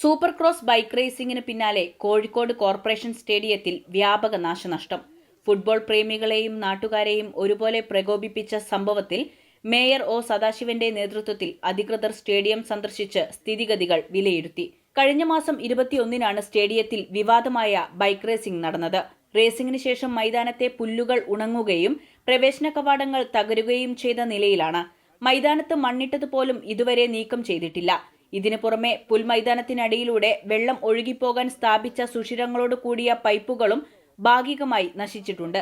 Super cross bike റേസിംഗിന് പിന്നാലെ Kozhikode corporation സ്റ്റേഡിയത്തിൽ വ്യാപക നാശനഷ്ടം. ഫുട്ബോൾ പ്രേമികളെയും നാട്ടുകാരെയും ഒരുപോലെ പ്രകോപിപ്പിച്ച സംഭവത്തിൽ മേയർ ഒ സദാശിവന്റെ നേതൃത്വത്തിൽ അധികൃതർ സ്റ്റേഡിയം സന്ദർശിച്ച് സ്ഥിതിഗതികൾ വിലയിരുത്തി. കഴിഞ്ഞ മാസം ഇരുപത്തിയൊന്നിനാണ് സ്റ്റേഡിയത്തിൽ വിവാദമായ ബൈക്ക് റേസിംഗ് നടന്നത്. റേസിംഗിന് ശേഷം മൈതാനത്തെ പുല്ലുകൾ ഉണങ്ങുകയും പ്രവേശന കവാടങ്ങൾ തകരുകയും ചെയ്ത നിലയിലാണ്. മൈതാനത്ത് മണ്ണിട്ടതുപോലും ഇതുവരെ നീക്കം ചെയ്തിട്ടില്ല. ഇതിനു പുറമെ പുൽമൈതാനത്തിനടിയിലൂടെ വെള്ളം ഒഴുകിപ്പോകാൻ സ്ഥാപിച്ച സുഷിരങ്ങളോട് കൂടിയ പൈപ്പുകളും ഭാഗികമായി നശിച്ചിട്ടുണ്ട്.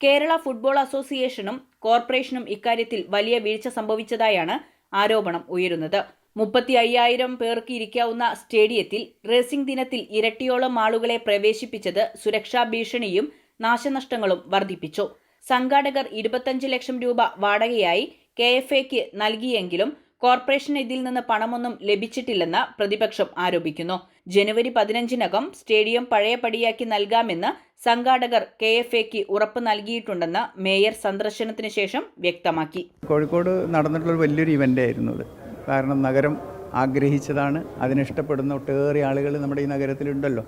കേരള ഫുട്ബോൾ അസോസിയേഷനും കോർപ്പറേഷനും ഇക്കാര്യത്തിൽ വലിയ വീഴ്ച സംഭവിച്ചതായാണ് ആരോപണം ഉയരുന്നത്. മുപ്പത്തി അയ്യായിരം പേർക്ക് ഇരിക്കാവുന്ന സ്റ്റേഡിയത്തിൽ റേസിംഗ് ദിനത്തിൽ ഇരട്ടിയോളം ആളുകളെ പ്രവേശിപ്പിച്ചത് സുരക്ഷാ ഭീഷണിയും നാശനഷ്ടങ്ങളും വർദ്ധിപ്പിച്ചു. സംഘാടകർ ഇരുപത്തഞ്ച് ലക്ഷം രൂപ വാടകയായി കെ എഫ് എക്ക് നൽകിയെങ്കിലും കോർപ്പറേഷൻ ഇതിൽ നിന്ന് പണമൊന്നും ലഭിച്ചിട്ടില്ലെന്ന് പ്രതിപക്ഷം ആരോപിക്കുന്നു. ജനുവരി പതിനഞ്ചിനകം സ്റ്റേഡിയം പഴയപടിയാക്കി നൽകാമെന്ന് സംഘാടകർ കെ എഫ് എക്ക് ഉറപ്പ് നൽകിയിട്ടുണ്ടെന്ന് മേയർ സന്ദർശനത്തിന് ശേഷം വ്യക്തമാക്കി. കോഴിക്കോട് നടന്നിട്ടുള്ള വലിയൊരു ഇവന്റ് ആയിരുന്നു അത്. കാരണം നഗരം ആഗ്രഹിച്ചതാണ് അതിനിഷ്ടപ്പെടുന്ന ഒട്ടേറെ ആളുകൾ നമ്മുടെ ഈ നഗരത്തിലുണ്ടല്ലോ.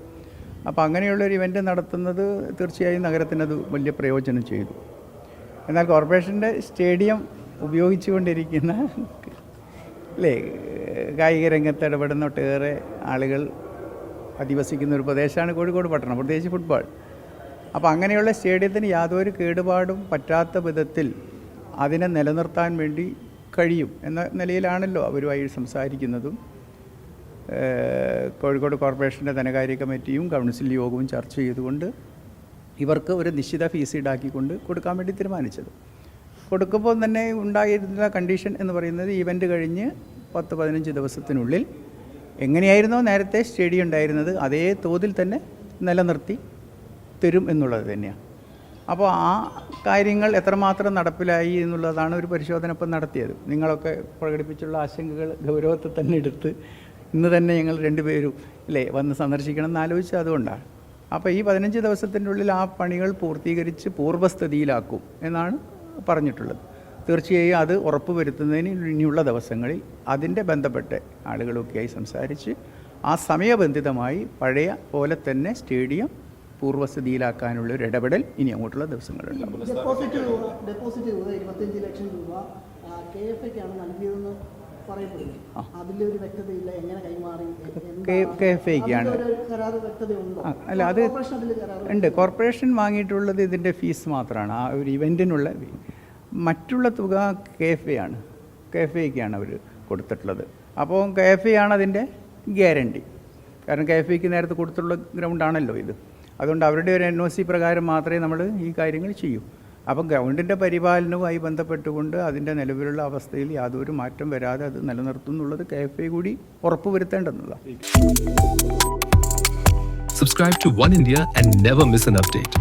അപ്പോൾ അങ്ങനെയുള്ളൊരു ഇവന്റ് നടത്തുന്നത് തീർച്ചയായും നഗരത്തിനത് വലിയ പ്രയോജനം ചെയ്തു. എന്നാൽ കോർപ്പറേഷന്റെ സ്റ്റേഡിയം ഉപയോഗിച്ചുകൊണ്ടിരിക്കുന്ന അല്ലേ കായിക രംഗത്ത് ഇടപെടുന്ന ഒട്ടേറെ ആളുകൾ അധിവസിക്കുന്ന ഒരു പ്രദേശമാണ് കോഴിക്കോട് പട്ടണം പ്രത്യേകിച്ച് ഫുട്ബോൾ. അപ്പോൾ അങ്ങനെയുള്ള സ്റ്റേഡിയത്തിന് യാതൊരു കേടുപാടും പറ്റാത്ത വിധത്തിൽ അതിനെ നിലനിർത്താൻ വേണ്ടി കഴിയും എന്ന നിലയിലാണല്ലോ അവരുമായി സംസാരിക്കുന്നതും. കോഴിക്കോട് കോർപ്പറേഷന്റെ ധനകാര്യ കമ്മിറ്റിയും കൗൺസിൽ യോഗവും ചർച്ച ചെയ്തുകൊണ്ട് ഇവർക്ക് ഒരു നിശ്ചിത ഫീസ് ഈടാക്കിക്കൊണ്ട് കൊടുക്കാൻ വേണ്ടി തീരുമാനിച്ചത്. കൊടുക്കുമ്പോൾ തന്നെ ഉണ്ടായിരുന്ന കണ്ടീഷൻ എന്ന് പറയുന്നത് ഈവന്റ് കഴിഞ്ഞ് പത്ത് പതിനഞ്ച് ദിവസത്തിനുള്ളിൽ എങ്ങനെയായിരുന്നോ നേരത്തെ സ്റ്റേഡിയം ഉണ്ടായിരുന്നത് അതേ തോതിൽ തന്നെ നിലനിർത്തി തരും എന്നുള്ളത് തന്നെയാണ്. അപ്പോൾ ആ കാര്യങ്ങൾ എത്രമാത്രം നടപ്പിലായി എന്നുള്ളതാണ് ഒരു പരിശോധന ഇപ്പം നടത്തിയത്. നിങ്ങളൊക്കെ പ്രകടിപ്പിച്ചുള്ള ആശങ്കകൾ ഗൗരവത്തിൽ തന്നെ എടുത്ത് ഇന്ന് തന്നെ ഞങ്ങൾ രണ്ടുപേരും അല്ലേ വന്ന് സന്ദർശിക്കണം എന്ന് ആലോചിച്ചത് അതുകൊണ്ടാണ്. അപ്പോൾ ഈ പതിനഞ്ച് ദിവസത്തിന്റെ ഉള്ളിൽ ആ പണികൾ പൂർത്തീകരിച്ച് പൂർവസ്ഥിതിയിലാക്കും എന്നാണ് പറഞ്ഞിട്ടുള്ളത്. തീർച്ചയായും അത് ഉറപ്പുവരുത്തുന്നതിന് ഇനിയുള്ള ദിവസങ്ങളിൽ അതിന്റെ ബന്ധപ്പെട്ട ആളുകളൊക്കെയായി സംസാരിച്ച് ആ സമയബന്ധിതമായി പഴയ പോലെ തന്നെ സ്റ്റേഡിയം പൂർവസ്ഥിതിയിലാക്കാനുള്ള ഒരു ഇടപെടൽ ഇനി അങ്ങോട്ടുള്ള ദിവസങ്ങളുണ്ട് ഡെപ്പോസിറ്റ് ഡെപ്പോസിറ്റ് ഇരുപത്തിയഞ്ച് ലക്ഷം രൂപ കെ എഫ് എക്കാണ് നൽകിയതെന്ന് അല്ല അത് ഉണ്ട്. കോർപ്പറേഷൻ വാങ്ങിയിട്ടുള്ളത് ഇതിന്റെ ഫീസ് മാത്രമാണ്. ആ ഒരു ഇവന്റിനുള്ള മറ്റുള്ള തുക കെ എഫ് ആണ്. കെ എഫ് എക്കാണ് അവർ കൊടുത്തിട്ടുള്ളത്. അപ്പോൾ കെ എഫ് ആണ് അതിന്റെ ഗ്യാരണ്ടി. കാരണം കെ എഫ് എക്ക് നേരത്തെ കൊടുത്തുള്ള ഗ്രൗണ്ടാണല്ലോ ഇത്. അതുകൊണ്ട് അവരുടെ ഒരു എൻ ഒ സി പ്രകാരം മാത്രമേ നമ്മൾ ഈ കാര്യങ്ങൾ ചെയ്യൂ. അപ്പം ഗ്രൗണ്ടിന്റെ പരിപാലനവുമായി ബന്ധപ്പെട്ടുകൊണ്ട് അതിന്റെ നിലവിലുള്ള അവസ്ഥയിൽ യാതൊരു മാറ്റം വരാതെ അത് നിലനിർത്തും എന്നുള്ളത് കെ എഫ് ഐ കൂടി ഉറപ്പുവരുത്തേണ്ടതാണ് Subscribe to One India and never miss an update.